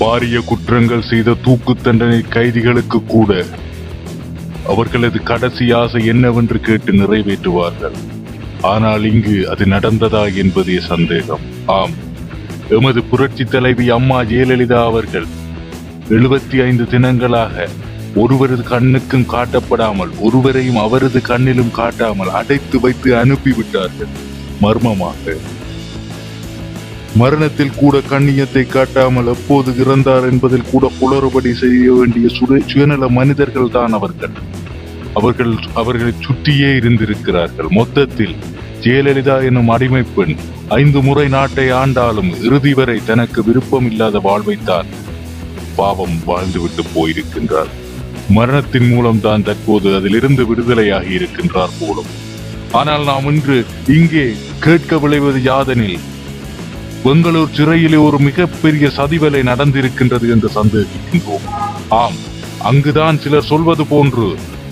பாரிய குற்றங்கள் செய்த தூக்கு தண்டனை கைதிகளுக்கு கூட அவர்களது கடைசி ஆசை என்னவென்று கேட்டு நிறைவேற்றுவார்கள். ஆனால் இங்கு அது நடந்ததா என்பதே சந்தேகம். ஆம். எமது புரட்சி தலைவி அம்மா ஜெயலலிதா அவர்கள் எழுபத்தி ஐந்து தினங்களாக ஒருவரது கண்ணுக்கும் காட்டப்படாமல் ஒருவரையும் அவரது கண்ணிலும் காட்டாமல் அடைத்து வைத்து அனுப்பிவிட்டார்கள். மர்மமாக. மரணத்தில் கூட கண்ணியத்தை காட்டாமல் எப்போது இறந்தார் என்பதில் கூட குளறுபடி செய்ய வேண்டிய சுயநல மனிதர்கள் தான் அவர்கள். அவர்கள் அவர்களை சுற்றியே இருந்திருக்கிறார்கள். மொத்தத்தில் ஜெயலலிதா என்னும் அடிமை பெண் ஐந்து முறை நாட்டை ஆண்டாலும் இறுதி வரை தனக்கு விருப்பமில்லாத வாழ்வைத்தான் பாவம் வாழ்ந்துவிட்டு போயிருக்கின்றார். மரணத்தின் மூலம் தான் தற்போது அதிலிருந்து விடுதலையாகி இருக்கின்றார் போலும். ஆனால் நாம் இன்று இங்கே கேட்க விளைவது யாதெனில் பெங்களூர் சிறையிலே ஒரு மிகப்பெரிய சதிவலை நடந்திருக்கின்றது என்று சந்தேகிக்கின்றோம். ஆம் அங்குதான் சிலர் சொல்வது போன்று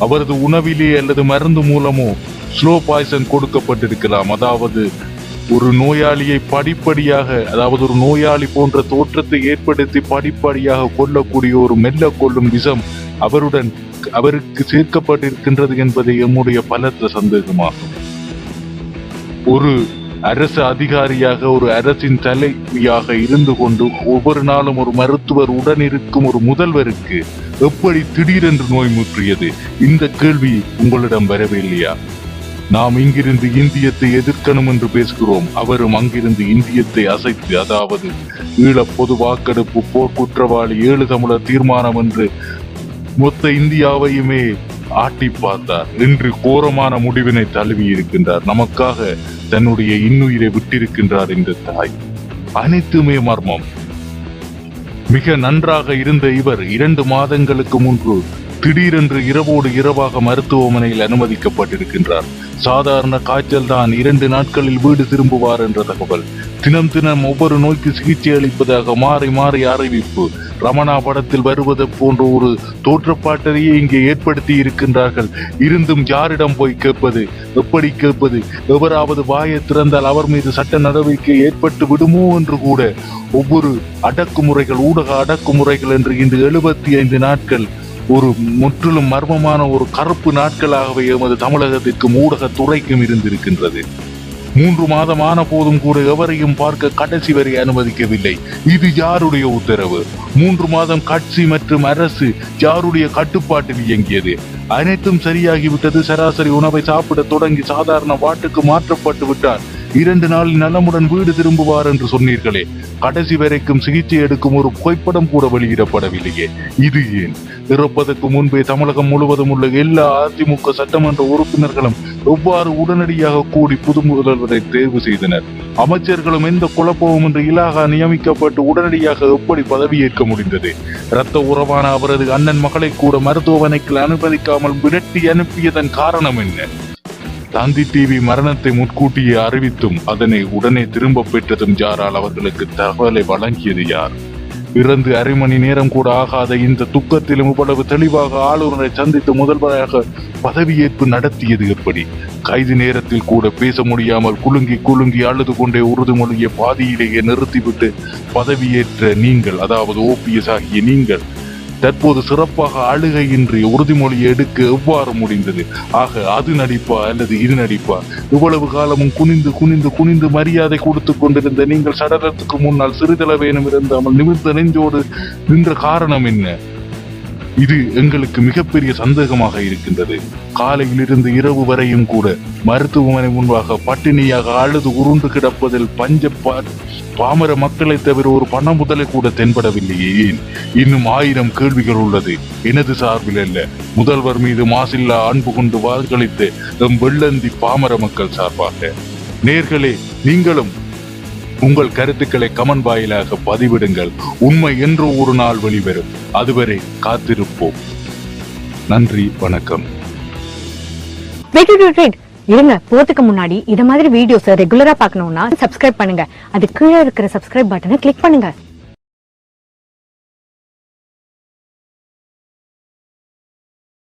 அவரது உணவிலே அல்லது மருந்து மூலமோ ஸ்லோ பாய்சன் கொடுக்கப்பட்டிருக்கலாம். அதாவது ஒரு நோயாளியை படிப்படியாக அதாவது ஒரு நோயாளி போன்ற தோற்றத்தை ஏற்படுத்தி படிப்படியாக கொல்லக்கூடிய ஒரு மெல்ல கொள்ளும் விஷம் அவருடன் அவருக்கு சேர்க்கப்பட்டிருக்கின்றது என்பதை எம்முடைய பலத்த சந்தேகமாகும். ஒரு அரசு அதிகாரியாக ஒரு அரசின் தலைவியாக இருந்து கொண்டு ஒவ்வொரு நாளும் ஒரு மருத்துவர் உடன் இருக்கும் ஒரு முதல்வருக்கு எப்படி திடீரென்று நோய் முற்றியது? இந்த கேள்வி உங்களிடம் வரவில்லையா நாம் இங்கிருந்து இந்தியத்தை எதிர்க்கணும் என்று பேசுகிறோம். அவரும் அங்கிருந்து இந்தியத்தை அசைத்து அதாவது ஈழ பொது வாக்கெடுப்பு போர்க்குற்றவாளி ஏழு தமிழர் தீர்மானம் என்று மொத்த இந்தியாவையுமே ஆட்டி பார்த்தார். என்று கோரமான முடிவினை தழுவி இருக்கின்றார். நமக்காக தன்னுடைய இன்னுயிரை விட்டிருக்கின்றார் இந்த தாய். அனைத்துமே மர்மம். மிக நன்றாக இருந்த இவர் இரண்டு மாதங்களுக்கு முன்பு திடீரென்று இரவோடு இரவாக மருத்துவமனையில் அனுமதிக்கப்பட்டிருக்கின்றார். சாதாரண காய்ச்சல் தான் இரண்டு நாட்களில் வீடு திரும்புவார் என்ற தகவல். தினம் தினம் ஒவ்வொரு நோய்க்கு சிகிச்சை அளிப்பதாக மாறி மாறி அறிவிப்பு. ரமணா படத்தில் வருவது போன்ற ஒரு தோற்றப்பாட்டரையே இங்கே ஏற்படுத்தி இருக்கின்றார்கள். இருந்தும் யாரிடம் போய் கேட்பது? எப்படி கேட்பது? எவராவது வாயை திறந்தால் அவர் மீது சட்ட நடவடிக்கை ஏற்பட்டு விடுமோ என்று கூட ஒவ்வொரு அடக்குமுறைகள் ஊடக அடக்குமுறைகள் என்று இன்று எழுபத்தி ஐந்து நாட்கள் ஒரு முற்றிலும் மர்மமான ஒரு கருப்பு நாட்களாகவே எமது தமிழகத்திற்கும் ஊடக துறைக்கும் இருந்திருக்கின்றது. மூன்று மாதமான போதும் கூட எவரையும் பார்க்க கடைசி வரை அனுமதிக்கவில்லை. இது யாருடைய உத்தரவு? மூன்று மாதம் கட்சி மற்றும் அரசு யாருடைய கட்டுப்பாட்டில் இயங்கியது? அனைத்தும் சரியாகிவிட்டது. சராசரி உணவை சாப்பிட தொடங்கி சாதாரண வாட்டுக்கு மாற்றப்பட்டு விட்டார் இரண்டு நாள் நலமுடன் வீடு திரும்புவார் என்று சொன்னீர்களே. கடைசி வரைக்கும் சிகிச்சை எடுக்கும் ஒரு புகைப்படம் கூட வெளியிடப்படவில்லையே. இது ஏன்? இறப்பதற்கு முன்பே தமிழகம் முழுவதும் உள்ள எல்லா அதிமுக சட்டமன்ற உறுப்பினர்களும் எவ்வாறு உடனடியாக கூடி புது முதல்வரை தேர்வு செய்தனர்? அமைச்சர்களும் எந்த குழப்பமும் என்று இலாகா நியமிக்கப்பட்டு உடனடியாக எப்படி பதவியேற்க முடிந்தது? இரத்த உறவான அவரது அண்ணன் மகளை கூட மருத்துவமனைக்கு அனுமதிக்காமல் விரட்டி அனுப்பியதன் காரணம் என்ன? தந்தி டிவி மரணத்தை முன்கூட்டியே அறிவித்தும் அதனை உடனே திரும்ப பெற்றதும் யாரால் அவர்களுக்கு தகவலை வழங்கியது யார்? இறந்து அரை மணி நேரம் கூட ஆகாத இந்த துக்கத்திலும் இவ்வளவு தெளிவாக ஆளுநரை சந்தித்து முதல்வராக பதவியேற்பு நடத்தியது எப்படி? கைது நேரத்தில் கூட பேச முடியாமல் குலுங்கி குலுங்கி அழுது கொண்டே உறுதிமொழியை பாதியிலேயே நிறுத்திவிட்டு பதவியேற்ற நீங்கள் அதாவது ஓபிஎஸ் ஆகிய நீங்கள் தற்போது சிறப்பாக அழுகையின்றி உறுதிமொழி எடுக்க எவ்வாறு முடிந்தது? ஆக அது நடிப்பா அல்லது இது நடிப்பா? இவ்வளவு காலமும் குனிந்து குனிந்து குனிந்து மரியாதை கொடுத்து கொண்டிருந்த நீங்கள் சடலத்துக்கு முன்னால் சிறிதளவேனும் இருந்தாமல் நிமிர்ந்த நெஞ்சோடு நின்ற காரணம் என்ன? இது எங்களுக்கு மிகப்பெரிய சந்தேகமாக இருக்கின்றது. காலையிலிருந்து இரவு வரையும் கூட மருத்துவமனை முன்பாக பட்டினியாக அழுது உருண்டு கிடப்பதில் பஞ்ச பாமர மக்களை தவிர ஒரு பண முதலை கூட தென்படவில்லையே. ஏன் இன்னும் ஆயிரம் கேள்விகள் உள்ளது. எனது சார்பில் அல்ல. முதல்வர் மீது மாசில்லா அன்பு கொண்டு வாக்களித்து எம் வெள்ளந்தி பாமர மக்கள் சார்பாக. நேர்களே நீங்களும் உங்கள் கருத்துக்களை கமன் வாயிலாக பதிவிடுங்கள். உண்மை என்று ஒரு நாள் வெளிவரும். அதுவரை காத்திருப்போம். நன்றி வணக்கம். இருங்க போறதுக்கு முன்னாடி இத மாதிரி வீடியோஸ் ரெகுலரா பாக்கணும்னா சப்ஸ்கிரைப் பண்ணுங்க. அது கீழே இருக்கிற சப்ஸ்கிரைப் பட்டனை கிளிக் பண்ணுங்க.